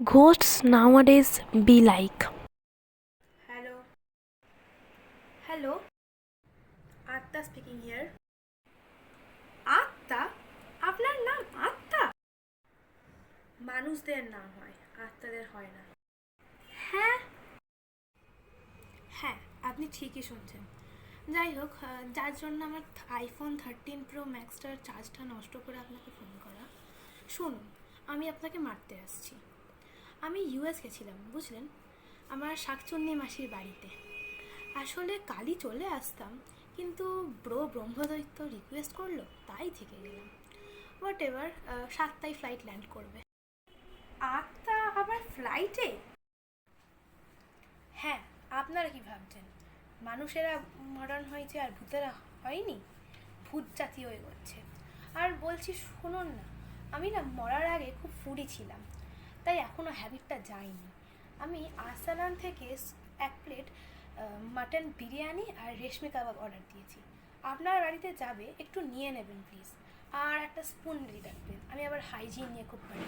ghosts nowadays be like? Hello hello আত্মা speaking here আত্মা আপনার নাম আত্মা মানুষদের নাম হয় আত্মাদের হয় না হ্যাঁ হ্যাঁ আপনি ঠিকই শুনছেন যাই হোক যার জন্য আমার আইফোন থার্টিন প্রো ম্যাক্সটার চার্জটা নষ্ট করে আপনাকে ফোন করা শুনুন আমি আপনাকে মারতে আসছি আমি ইউএস গেছিলাম, বুঝলেন? আমার শাকচন্নি মাসির বাড়িতে। আসলে কালই চলে আসতাম, কিন্তু ব্রো ব্রহ্মদৈত্য রিকোয়েস্ট করল, তাই থেকে গেলাম। হোয়াট এভার সাতটায় ফ্লাইট ল্যান্ড করবে। আটটা আবার ফ্লাইটে হ্যাঁ আপনারা কি ভাবছেন? মানুষেরা মডার্ন হয়েছে আর ভূতেরা হয়নি? ভূত জাতীয় এগোচ্ছে। আর বলছি শুনুন না, আমি না মরার আগে খুব ফুডি ছিলাম। তাই এখনও হ্যাবিটটা যায়নি। আমি আসালান থেকে এক প্লেট মাটন বিরিয়ানি আর রেশমি কাবাব অর্ডার দিয়েছি। আপনার বাড়িতে যাবে, একটু নিয়ে নেবেন প্লিজ আর একটা স্পুন দিয়ে রাখবেন। আমি আবার হাইজিন নিয়ে খুব পারি।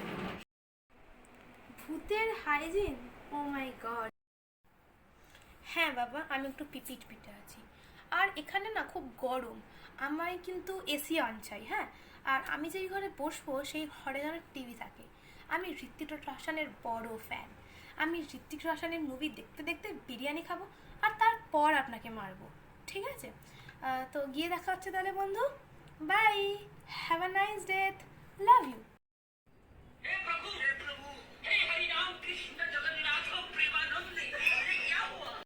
ভূতের হাইজিন ও মাই গড হ্যাঁ বাবা, আমি একটু পিপিট পিটে আছি। আর এখানে না খুব গরম। আমায় কিন্তু এসি অন চাই হ্যাঁ? আর আমি যেই ঘরে বসবো, সেই ঘরে যেন টিভি থাকে। আমি ঋত্বিক রোশনের বড় ফ্যান আমি ঋত্বিক রোশনের মুভি দেখতে দেখতে বিরিয়ানি খাব আর তারপর আপনাকে মারবো, ঠিক আছে? তো গিয়ে দেখা হচ্ছে তাহলে বন্ধু। Bye have a nice death love you